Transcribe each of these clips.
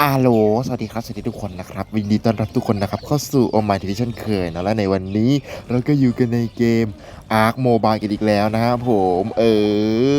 อาโลสวัสดีครับ สวัสดีทุกคนนะครับวินดีต้อนรับทุกคนนะครับ เข้าสู่โอมายทีวีเช่นเคยนะและในวันนี้เราก็อยู่กันในเกม Ark Mobile กันอีกแล้วนะครับผม เอ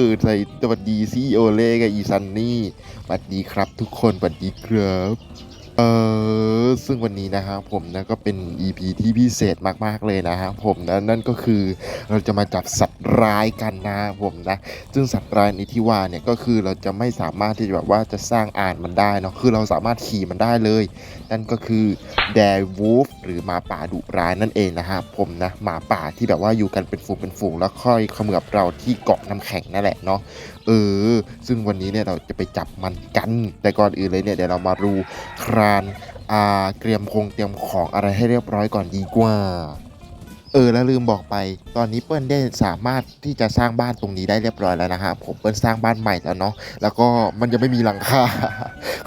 อใส่สวัสดีซีโอเล่กับอีซันนี่สวัสดีครับทุกคนสวัสดีครับ เออซึ่งวันนี้นะครับผมนะก็เป็น EP ที่พิเศษมากๆเลยนะครับผมนะนั่นก็คือเราจะมาจับสัตว์ร้ายกันนะผมนะซึ่งสัตว์ร้ายในที่ว่าเนี่ยก็คือเราจะไม่สามารถที่จะแบบว่าจะสร้างอ่านมันได้เนาะคือเราสามารถขี่มันได้เลย นั่นก็คือแดร์วูฟหรือหมาป่าดุร้ายนั่นเองนะครับผมนะหมาป่าที่แบบว่าอยู่กันเป็นฝูงเป็นฝูงแล้วค่อยเขมือบเราที่เกาะน้ำแข็งนั่นแหละเนาะเออ ซึ่งวันนี้เนี่ยเราจะไปจับมันกัน แต่ก่อนอื่นเลยเนี่ยเดี๋ยวเรามารูครานอ่าเตรียมคงเตรียมของอะไรให้เรียบร้อยก่อนดีกว่า เออแล้วลืมบอกไป ตอนนี้เปิ้ลได้สามารถที่จะสร้างบ้านตรงนี้ได้เรียบร้อยแล้วนะฮะผมเปิ้ลสร้างบ้านใหม่แล้วเนาะแล้วก็มันยังไม่มีหลังคา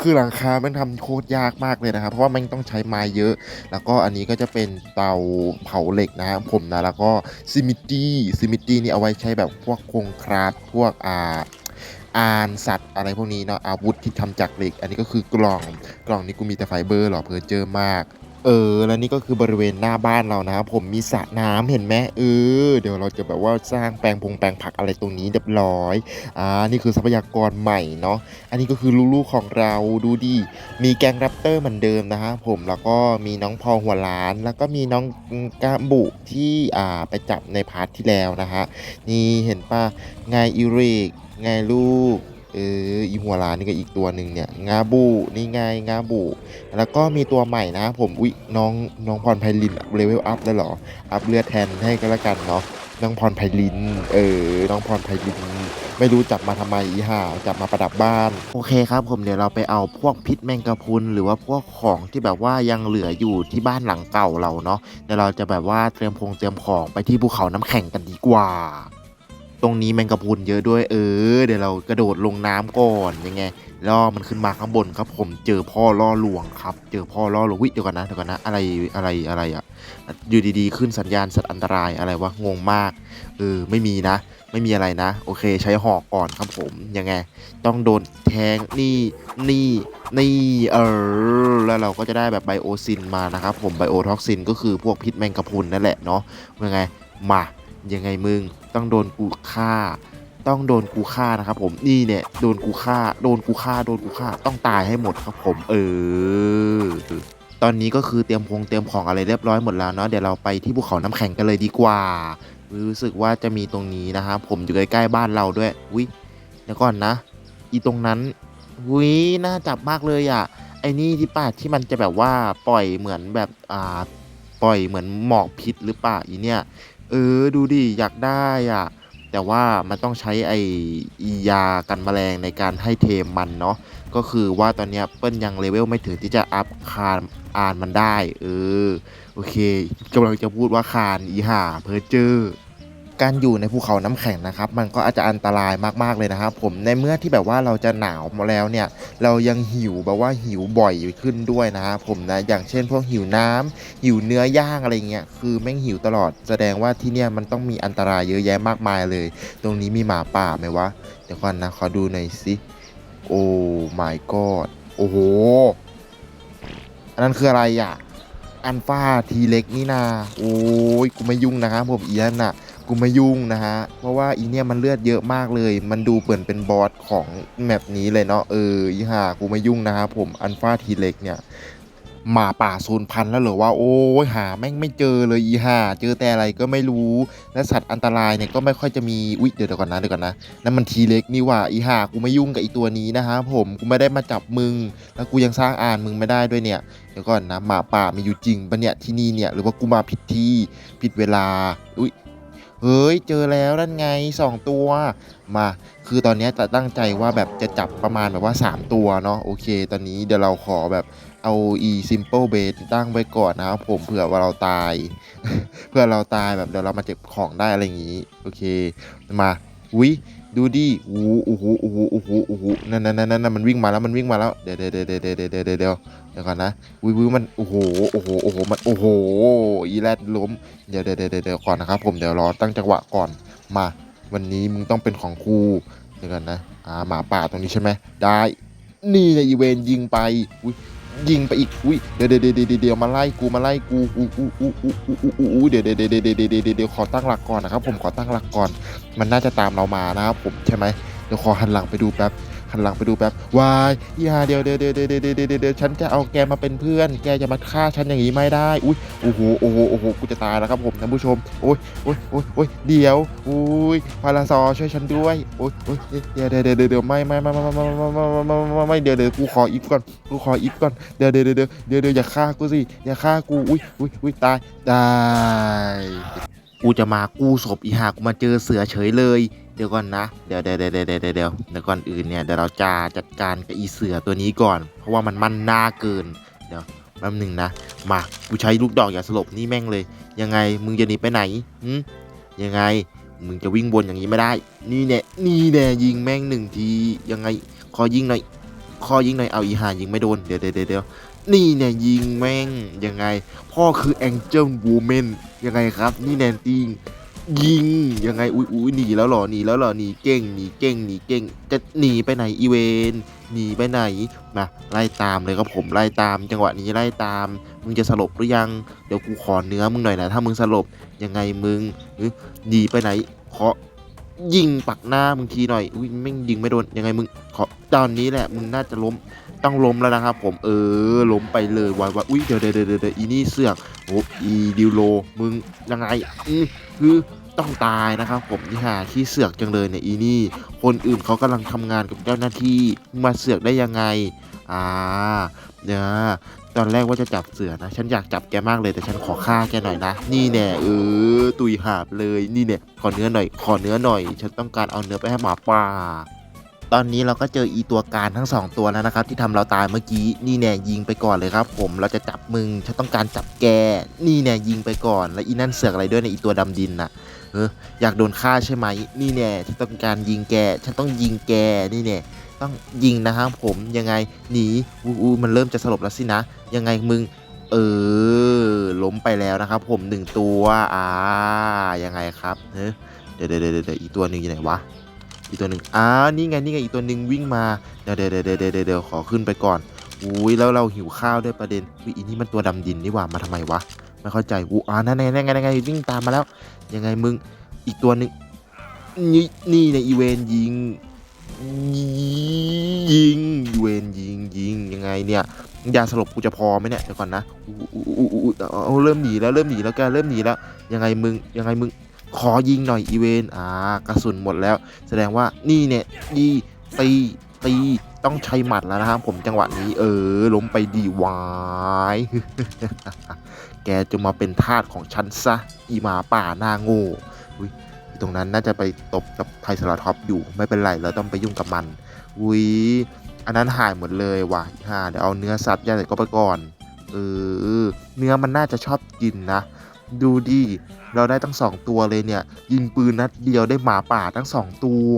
คือหลังคามันทำโคตรยากมากเลยนะครับ เพราะว่ามันต้องใช้ไม้เยอะ แล้วก็อันนี้ก็จะเป็นเตาเผาเหล็กนะครับผมนะแล้วก็ซิมิตี้ซิมิตี้นี่เอาไว้ใช้แบบพวกโครงคราฟพวกอ่าอานสัตว์อะไรพวกนี้เนาะอาวุธที่ทำจากเหล็ก อันนี้ก็คือกล่องกล่องนี้กูมีแต่ไฟเบอร์หรอเพอเจอมาก เออ แล้วนี่ก็คือบริเวณหน้าบ้านเรานะครับผมมีสระน้ำเห็นไหมเออ เดี๋ยวเราจะแบบว่าสร้างแปลงพงแปลงผักอะไรตรงนี้เรียบร้อยอ่านี่คือทรัพยากรใหม่เนาะอันนี้ก็คือลูกๆของเราดูดิมีแกงแรปเตอร์เหมือนเดิมนะฮะผมแล้วก็มีน้องพอหัวล้าน แล้วก็มีน้องกาบุที่อ่าไปจับในพาร์ทที่แล้วนะฮะนี่เห็นป่ะไงอิริกไงลูก อออีหัวล้านนี่ก็อีกตัวหนึ่งเนี่ยงาบูนี่ไงงาบู แล้วก็มีตัวใหม่นะผมอุ๊ยน้องน้องพรไพลินเลเวลอัพแล้วเหรออัพเลือดแทนให้ก็แล้วกันเนาะน้องพรไพลิน เออ น้องพรไพลิน ไม่รู้จับมาทำไมอีห่าจับมาประดับบ้าน โอเคครับผมเดี๋ยวเราไปเอาพวกพิษแมงกะพุนหรือว่าพวกของที่แบบว่ายังเหลืออยู่ที่บ้านหลังเก่าเราเนาะเดี๋ยวเราจะแบบว่าเตรียมพงเตรียมของไปที่ภูเขาน้ำแข็งกันดีกว่า ตรงนี้แมงกะพรุนเยอะด้วยเออ เดี๋ยวเรากระโดดลงน้ำก่อนยังไงล่อมันขึ้นมาข้างบนครับผมเจอพ่อล่อลวงครับ เจอพ่อล่อลวงวิเดี๋ยวก่อนนะเดี๋ยวก่อนนะอะไรอะไรอะไรอะอยู่ดีๆ ขึ้นสัญญาณสัตว์อันตรายอะไรวะงงมากเออไม่มีนะ ไม่มีอะไรนะ โอเค ใช้หอกก่อนครับผมยังไง ต้องโดนแทงนี่นี่นี่เออแล้วเราก็จะได้แบบไบโอซินมานะครับผมไบโอท็อกซินก็คือพวกพิษแมงกะพรุนนั่นแหละเนาะยังไงมา ยังไงมึง ต้องโดนกูฆ่า ต้องโดนกูฆ่านะครับ ผมนี่เนี่ยโดนกูฆ่า โดนกูฆ่า โดนกูฆ่า ต้องตายให้หมดครับผม เออ ตอนนี้ก็คือเตรียมพงเตรียมของอะไรเรียบร้อยหมดแล้วเนาะเดี๋ยวเราไปที่ภูเขาน้ำแข็งกันเลยดีกว่า รู้สึกว่าจะมีตรงนี้นะครับผมอยู่ใกล้ๆบ้านเราด้วยวิเดี๋ยวก่อนนะ อีตรงนั้นวิน่าจับมากเลยอะไอ้นี่ที่ป้าที่มันจะแบบว่าปล่อยเหมือนแบบอ่าปล่อยเหมือนหมอกพิษหรือเปล่าอีเนี่ย เออดูดิอยากได้อะแต่ว่ามันต้องใช้ไอยากันแมลงในการให้เทมมันเนาะก็คือว่าตอนนี้เปิ้ลยังเลเวลไม่ถึงที่จะอัพคานอ่านมันได้ เออ โอเคกำลังจะพูดว่าคานอีห่าเพอเจอร์ การอยู่ในภูเขาน้ำแข็งนะครับ มันก็อาจจะอันตรายมากๆเลยนะครับ ผมในเมื่อที่แบบว่าเราจะหนาวมาแล้วเนี่ย เรายังหิวแบบว่าหิวบ่อยขึ้นด้วยนะครับผมนะอย่างเช่น พวกหิวน้ำหิวเนื้อย่างอะไรเงี้ยคือแม่งหิวตลอด แสดงว่าที่เนี่ยมันต้องมีอันตรายเยอะแยะมากมายเลย ตรงนี้มีหมาป่าไหมวะเดี๋ยวก่อนนะขอดูหน่อยสิโอ้ my god โอ้โหอันนั้นคืออะไรอะอันฟาทีเล็กนี่นา โอ้ยกูไม่ยุ่งนะครับผมอีนั่นน่ะ กูไม่ยุ่งนะฮะ เพราะว่าอีเนี่ยมันเลือดเยอะมากเลย มันดูเปิ่อนเป็นบอสของแมปนี้เลยเนาะ เออ อีห่ากูไม่ยุ่งนะครับผม อันฟาทีเล็กเนี่ยหมาป่าสูญพันแล้วเหรอว่าโอ้ยหาแม่งไม่เจอเลยอีห่าเจอแต่อะไรก็ไม่รู้ และสัตว์อันตรายเนี่ยก็ไม่ค่อยจะมีอุ๊ยเดี๋ยวก่อนนะเดี๋ยวก่อนนะนั่นมันทีเล็กนี่ว่าอีห่ากูไม่ยุ่งกับอีตัวนี้นะฮะผมกูไม่ได้มาจับมึง แล้วกูยังสร้างอ่านมึงไม่ได้ด้วยเนี่ยเดี๋ยวก่อนนะหมาป่ามีอยู่จริงปะเนี่ยที่นี่เนี่ยหรือว่ากูมาผิดที่ผิดเวลาอุ๊ย เฮ้ยเจอแล้วนั่นไงสองตัว มา คือตอนนี้จะตั้งใจว่าแบบจะจับประมาณแบบว่า 3 ตัวเนาะโอเค ตอนนี้เดี๋ยวเราขอแบบเอา e simple base ตั้งไว้ก่อนนะครับผมเผื่อว่าเราตาย เพื่อเราตายแบบเดี๋ยวเรามาเจ็บของได้อะไรอย่างงี้ โอเคมาวิ ดูดิโอ้โหโอ้โหโอ้โหโอ้โหโอ้โหนั่นนั่นนั่นนั่นมันวิ่งมาแล้วมันวิ่งมาแล้ว เดี๋ยวเดี๋ยวเดี๋ยวเดี๋ยวเดี๋ยวเดี๋ยวเดี๋ยวเดี๋ยวก่อนนะวิววิวมันโอ้โหโอ้โหโอ้โหมันโอ้โหอีแรดล้มเดี๋ยวเดี๋ยวเดี๋ยวเดี๋ยวก่อนนะครับผมเดี๋ยวรอตั้งจังหวะก่อนมา วันนี้มึงต้องเป็นของกูเดี๋ยวก่อนนะอ่าหมาป่าตรงนี้ใช่ไหมได้ นี่นอีเวนยิงไปอุ้ย ยิงไปอีกอุ้ยเดี๋ยวเดี๋ยวเดี๋ยวเดี๋ยวมาไล่กูมาไล่กูอู้อู้อู้อู้อู้อู้อู้อู้เดี๋ยวเดี๋ยวเดี๋ยวเดี๋ยวเดี๋ยวเดี๋ยวเดี๋ยวขอตั้งหลักก่อนนะครับผมขอตั้งหลักก่อน มันน่าจะตามเรามานะครับผมใช่ไหมเดี๋ยวขอหันหลังไปดูแป๊บ หันหลังไปดูแป๊บวายอีฮาเดี๋ยวเดี๋ยวเดี๋ยวเดี๋ยวเดี๋ยวเดี๋ยวฉันจะเอาแกมาเป็นเพื่อน แกจะมาฆ่าฉันอย่างนี้ไม่ได้ อุ้ยโอ้โหโอ้โหโอ้โหกูจะตายแล้วครับผมท่านผู้ชมโอ้ยโอ้ยโอ้ยโอ้ยเดี๋ยวอุ้ยพาราซอช่วยฉันด้วยโอ้ยโอ้ยเดี๋ยวเดี๋ยวเดี๋ยวเดี๋ยวไม่ไม่ไม่ไม่ไม่ไม่ไม่ไม่ไม่ไม่เดี๋ยวเดี๋ยวกูขออีฟก่อนกูขออีฟก่อนเดียวเดี๋ยวเดี๋ยวเดี๋ยวเดี๋ยวอย่าฆ่ากูสิอย่าฆ่ากูอุ้ยอุ้ยอุ้ยตายตาย กูจะมากู้ศพอีหากูมาเจอเสือเฉยเลย เดี๋ยวก่อนนะ เดี๋ยวเดี๋ยวเดี๋ยวเดี๋ยวเดี๋ยวเดี๋ยวก่อนอื่นเนี่ยเดี๋ยวเราจะจัดการกับอีเสือตัวนี้ก่อน เพราะว่ามันมันหน้าเกิน เดี๋ยวแป๊บหนึ่งนะ มากูใช้ลูกดอกอย่าสลบนี่แม่งเลย ยังไงมึงจะหนีไปไหนหืมยังไงมึงจะวิ่งบนอย่างนี้ไม่ได้ นี่แน่นี่แน่ยิงแม่งหนึ่งทียังไง ขอยิงหน่อยขอยิงหน่อยเอาอีหายิงไม่โดนเดี๋ยวเดี๋ยวเดี๋ยว นี่เนี่ยยิงแม่งยังไง พ่อคือแองเจิลวูแมนยังไงครับ นี่แนนติงยิงยังไงอุ้ยอุ้ยหนีแล้วหรอหนีแล้วหรอหนีเก่งหนีเก่งหนีเก่ง จะหนีไปไหนอีเวนหนีไปไหนมาไล่ตามเลยครับผมไล่ตามจังหวะนี้ไล่ตาม มึงจะสลบหรือยังเดี๋ยวกูขอเนื้อมึงหน่อยนะถ้ามึงสลบยังไงมึงหนีไปไหนขอยิงปักหน้ามึงทีหน่อยอุ้ยไม่งยิงไม่โดนยังไงมึงขอตอนนี้แหละมึงน่าจะล้ม ต้องล้มแล้วนะครับผมเออล้มไปเลยวายวายอุ้ยเดี๋ยวเดี๋ยวเดี๋ยวอีนี่เสือกโอ้อีดิวโลมึงยังไงอือคือต้องตายนะครับผมที่หาขี้เสือกจังเลยเนี่ยอีนี่ คนอื่นเขากำลังทำงานกับเจ้าหน้าที่มึงมาเสือกได้ยังไงอ่าเนี่ยตอนแรกว่าจะจับเสือนะ ฉันอยากจับแกมากเลยแต่ฉันขอฆ่าแกหน่อยนะ นี่แน่เออตุยหาบเลยนี่เนี่ยขอเนื้อหน่อย ขอเนื้อหน่อย ฉันต้องการเอาเนื้อไปให้หมาป่า ตอนนี้เราก็เจออีตัวการทั้งสองตัวแล้วนะครับ ที่ทำเราตายเมื่อกี้นี่แน่ยิงไปก่อนเลยครับ ผมเราจะจับมึงฉันต้องการจับแก นี่แน่ยิงไปก่อน แล้วอีนั่นเสือกอะไรด้วยในอีตัวดำดินน่ะเอออยากโดนฆ่าใช่ไหมนี่แน่ฉันต้องการยิงแก ฉันต้องยิงแกนี่แน่ต้องยิงนะครับผมยังไงหนีอูอูมันเริ่มจะสลบแล้วสินะ ยังไงมึงเออล้มไปแล้วนะครับ ผมหนึ่งตัวอ่ายังไงครับเฮ้เดี๋ยวเดี๋ยวเดี๋ยวอีตัวหนึ่งอยู่ไหนวะ อีกตัวหนึ่งอ่านี่ไงนี่ไงอีกตัวหนึ่งวิ่งมาเดี๋ยวเดี๋ยวเดี๋ยวเดี๋ยวเดี๋ยวขอขึ้นไปก่อนอุ้ยแล้วเราหิวข้าวด้วยประเด็นอุ้ยอีนี่มันตัวดำดินนี่หว่ามาทำไมวะไม่เข้าใจอูอ่านั่นไงนั่นไงนั่นไงวิ่งตามมาแล้ว ยังไงมึงอีกตัวหนึ่งนี่นี่ในอีเวนยิงยิงอีเวนยิงยิงยังไงเนี่ยยาสลบกูจะพอไหมเนี่ยเดี๋ยวก่อนนะอู้อู้อู้อู้เริ่มหนีแล้วเริ่มหนีแล้วแกเริ่มหนีแล้วยังไงมึงยังไงมึง ขอยิงหน่อยอีเวนอ่ากระสุนหมดแล้ว แสดงว่านี่เนี่ยดีตีตีต้องใช้หมัดแล้วนะครับผมจังหวะนี้ เออล้มไปดีวายแกจะมาเป็นทาสของฉันซะอีหมาป่าหน้าโง่อุ้ยตรงนั้นน่าจะไปตบกับไทสลาท็อปอยู่ไม่เป็นไรเราต้องไปยุ่งกับมันอุ้ยอันนั้นหายหมดเลยว่ะฮ่าเดี๋ยวเอาเนื้อสัตว์ย่างใส่ก็ไปก่อนเออเนื้อมันน่าจะชอบกินนะ ดูดิ เราได้ทั้งสองตัวเลยเนี่ย ยิงปืนนัดเดียวได้หมาป่าทั้งสองตัว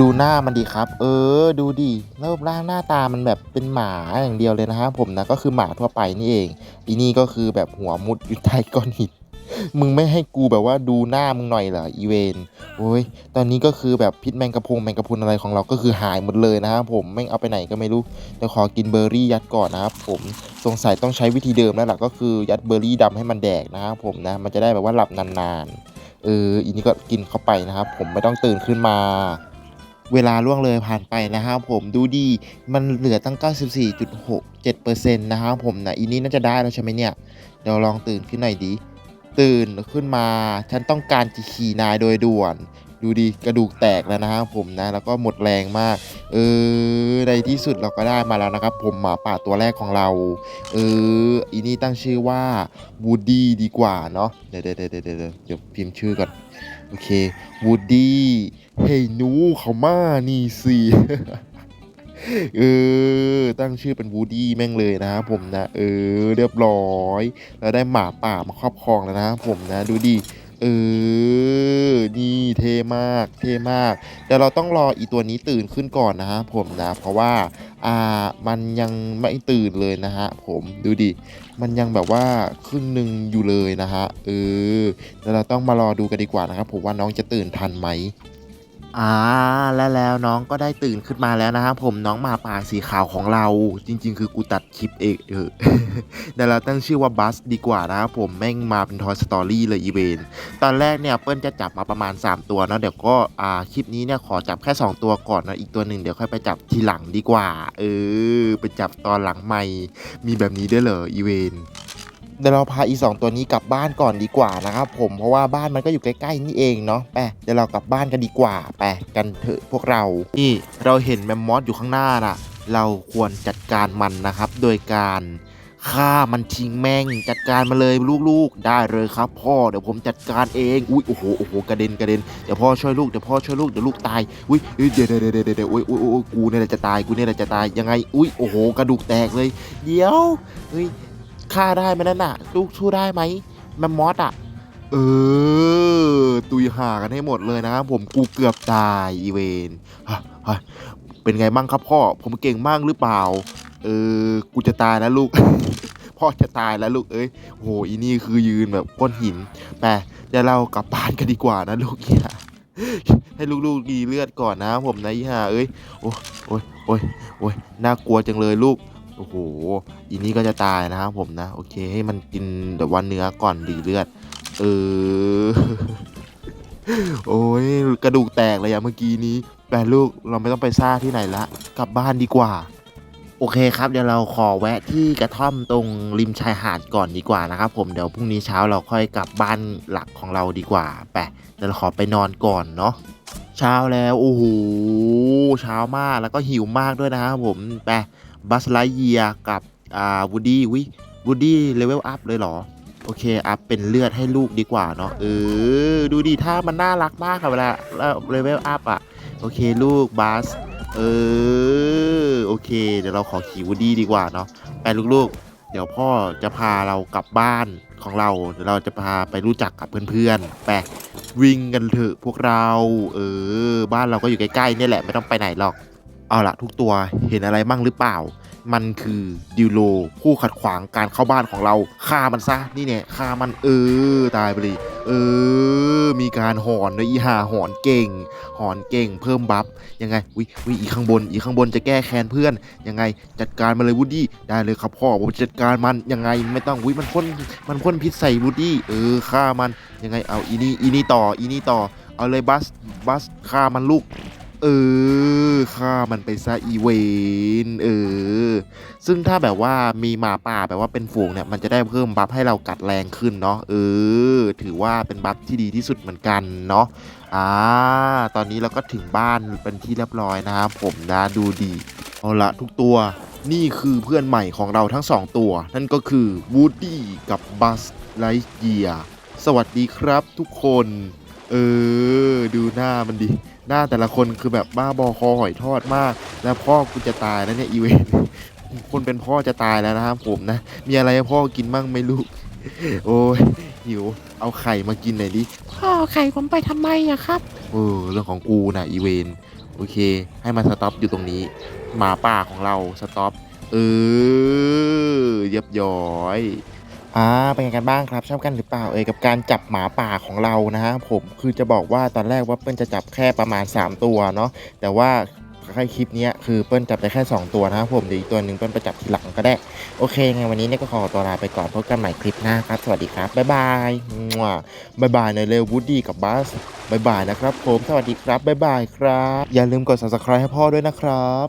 ดูหน้ามันดีครับ เออ ดูดิรูปร่างหน้าตามันแบบเป็นหมาอย่างเดียวเลยนะครับผมนะก็คือหมาทั่วไปนี่เองอีนี่ก็คือแบบหัวมุดอยู่ใต้ก้อนหิน มึงไม่ให้กูแบบว่าดูหน้ามึงหน่อยเหรออีเวนโอ้ยตอนนี้ก็คือแบบพิษแมงกะพรุนแมงกะพรุนอะไรของเราก็คือหายหมดเลยนะครับผมแม่งเอาไปไหนก็ไม่รู้เดี๋ยวขอกินเบอร์รี่ยัดก่อนนะครับผมสงสัยต้องใช้วิธีเดิมแล้วล่ะก็คือยัดเบอร์รี่ดำให้มันแดกนะครับผมนะมันจะได้แบบว่าหลับนานๆเอออีนี่ก็กินเข้าไปนะครับผมไม่ต้องตื่นขึ้นมาเวลาล่วงเลยผ่านไปนะครับผมดูดีมันเหลือตั้ง 94.67%นะครับผมนะอีนี่น่าจะได้แล้วใช่ไหมเนี่ย เดี๋ยวลองตื่นขึ้นหน่อยดี ตื่นขึ้นมา ฉันต้องการจะขี่นายโดยด่วน ดูดีกระดูกแตกแล้วนะครับผมนะ แล้วก็หมดแรงมาก เออ ในที่สุดเราก็ได้มาแล้วนะครับ ผมหมาป่าตัวแรกของเรา เออ อีนี่ตั้งชื่อว่าวูดดี้ดีกว่าเนาะ เดี๋ยวเดี๋ยวเดี๋ยวเดี๋ยวพิมพ์ชื่อก่อน โอเควูดดี้ เฮ้ยหนูเขามานี่สิ เออ ตั้งชื่อเป็นวูดี้แม่งเลยนะครับผมนะ เออ เรียบร้อย แล้วได้หมาป่ามาครอบครองแล้วนะผมนะ ดูดิเออ นี่เท่มาก เท่มาก แต่เราต้องรออีตัวนี้ตื่นขึ้นก่อนนะครับผมนะ เพราะว่า อ่า มันยังไม่ตื่นเลยนะฮะผม ดูดิ มันยังแบบว่าครึ่งหนึ่งอยู่เลยนะฮะ เออ แล้วเราต้องมารอดูกันดีกว่านะครับผมว่าน้องจะตื่นทันไหม อ่าและแล้วน้องก็ได้ตื่นขึ้นมาแล้วนะครับผมน้องหมาป่าสีขาวของเรา จริง ๆ คือกูตัดคลิปเองเออแต่เราตั้งชื่อว่าบัสดีกว่านะครับผมแม่งมาเป็นทอยสตอรี่เลยอีเวนตอนแรกเนี่ยเปิ้ลจะจับมาประมาณ 3 ตัวนะเดี๋ยวก็อ่าคลิปนี้เนี่ยขอจับแค่ 2 ตัวก่อนนะอีกตัวหนึ่งเดี๋ยวค่อยไปจับทีหลังดีกว่า เออไปจับตอนหลังไม่มีแบบนี้ด้วยเหรออีเวน เดี๋ยวเราพาอีสองตัวนี้กลับบ้านก่อนดีกว่านะครับผมเพราะว่าบ้านมันก็อยู่ใกล้ๆนี่เองเนาะไปเดี๋ยวเรากลับบ้านกันดีกว่าไปกันเถอะพวกเรานี่เราเห็นแมมมอสอยู่ข้างหน้าน่ะ เราควรจัดการมันนะครับ โดยการฆ่ามันทิ้งแม่งจัดการมาเลยลูกๆ ได้เลยครับ พ่อเดี๋ยวผมจัดการเองอุ้ยโอ้โหโอ้โหกระเด็นกระเด็นเดี๋ยวพ่อช่วยลูกเดี๋ยวพ่อช่วยลูกเดี๋ยวลูกตายอุ้ยเดี๋ยวเดี๋ยวเดี๋ยวเดี๋ยวอุ้ยอุ้ยอุ้ยกูเนี่ยจะตายกูเนี่ยจะตายยังไงอุ้ยโอ้โหกระดูกแตกเลย เดี๋ยวเฮ้ย ฆ่าได้ไหมนั่นน่ะลูกสู้ได้ไหมแมมมอสอะ เออ ตุยห่ากันให้หมดเลยนะครับผมกูเกือบตายอีเวนเป็นไงบ้างครับพ่อ ผมเก่งมากหรือเปล่า เออ กูจะตายแล้วลูก พ่อจะตายแล้วลูก เอ้ยโอ้โหอีนี่คือยืนแบบก้อนหินแต่เดี๋ยวเรากลับบ้านกันดีกว่านะลูกเนี่ยให้ลูกๆดีเลือดก่อนนะผมนะอีห่าเอ้ย โอ้ยโอ้ยโอ้ยน่ากลัวจังเลยลูก โอ้โหอีนี่ก็จะตายนะครับผมนะ โอเคให้มันกินแบบว่าเนื้อก่อนดีเลือด เออ โอ้ยกระดูกแตกเลยอะเมื่อกี้นี้แต่ลูกเราไม่ต้องไปซ่าที่ไหนละ กลับบ้านดีกว่า โอเคครับเดี๋ยวเราขอแวะที่กระท่อมตรงริมชายหาดก่อนดีกว่านะครับผมเดี๋ยวพรุ่งนี้เช้าเราค่อยกลับบ้านหลักของเราดีกว่าไปเดี๋ยวเราขอไปนอนก่อนเนาะเช้าแล้วโอ้โหเช้ามากแล้วก็หิวมากด้วยนะครับผมไป บัสไลเยียกับอ่าวูดี้วิวูดี้เลเวลอัพเลยเหรอ โอเค อัพเป็นเลือดให้ลูกดีกว่าเนาะเออ ดูดิถ้ามันน่ารักมากค่ะเวลาเลเวลอัพอะ โอเคลูกบัสเออ โอเค เดี๋ยวเราขอขี่วูดี้ดีกว่าเนาะไปลูกๆ เดี๋ยวพ่อจะพาเรากลับบ้านของเราเดี๋ยวเราจะพาไปรู้จักกับเพื่อนๆไปวิ่งกันเถอะพวกเรา เออ บ้านเราก็อยู่ใกล้ๆนี่แหละไม่ต้องไปไหนหรอก เอาละทุกตัวเห็นอะไรบ้างหรือเปล่า มันคือดิวโล ผู้ขัดขวางการเข้าบ้านของเราฆ่ามันซะนี่เนี่ยฆ่ามันเออตายไปเลยเออ มีการหอนด้วยอีห่าหอนเก่ง หอนเก่ง เพิ่มบัฟยังไงวิวิอีข้างบน อีข้างบนจะแก้แค้นเพื่อน ยังไงจัดการมาเลยวูดดี้ได้เลยครับพ่อผมจัดการมันยังไงไม่ต้องวิมันพ่นมันพ่นพิษใส่วูดดี้เออฆ่ามันยังไงเอาอีนี่อีนี่ต่ออีนี่ต่อเอาเลยบัสบัสฆ่ามันลูก เออ ฆ่ามันไปซะอีเวนเออ ซึ่งถ้าแบบว่ามีหมาป่าแบบว่าเป็นฝูงเนี่ยมันจะได้เพิ่มบัฟให้เรากัดแรงขึ้นเนาะเออ ถือว่าเป็นบัฟที่ดีที่สุดเหมือนกันเนาะอ่าตอนนี้เราก็ถึงบ้านเป็นที่เรียบร้อยนะครับผมนะดูดีเอาละทุกตัวนี่คือเพื่อนใหม่ของเราทั้งสองตัว นั่นก็คือวูดดี้กับบัสไลท์เยียสวัสดีครับทุกคน เออ ดูหน้ามันดิ หน้าแต่ละคนคือแบบบ้าบอคอหอยทอดมาก แล้วพ่อกูจะตายแล้วเนี่ยอีเวนคนเป็นพ่อจะตายแล้วนะครับผมนะ มีอะไรให้พ่อกินบ้างไหม่ลูกโอ้ยหิว เอาไข่มากินหน่อยดิ พ่อเอาไข่ผมไปทำไมอะครับ เออ เรื่องของกูนะอีเวน โอเค ให้มันสต็อปอยู่ตรงนี้ หมาป่าของเราสต็อป เออเรียบย้อย อ่าเป็นไงกันบ้างครับชอบกันหรือเปล่าเอ่ยกับการจับหมาป่าของเรานะฮะผมคือจะบอกว่าตอนแรกว่าเปิ้ลจะจับแค่ประมาณ 3 ตัวเนาะแต่ว่าแค่คลิปนี้คือเปิ้ลจับได้แค่ 2 ตัวนะครับผมเดี๋ยวอีกตัวหนึ่งเปิ้ลไปจับทีหลังก็ได้ โอเคไงวันนี้เนี่ยก็ขอตัวลาไปก่อนพบกันใหม่คลิปหน้าครับ สวัสดีครับ บ๊ายบายมั่วบ๊ายบายในเร็ววูดดี้กับบัสบ๊ายบายนะครับผมสวัสดีครับบ๊ายบายครับ อย่าลืมกด subscribe ให้พ่อด้วยนะครับ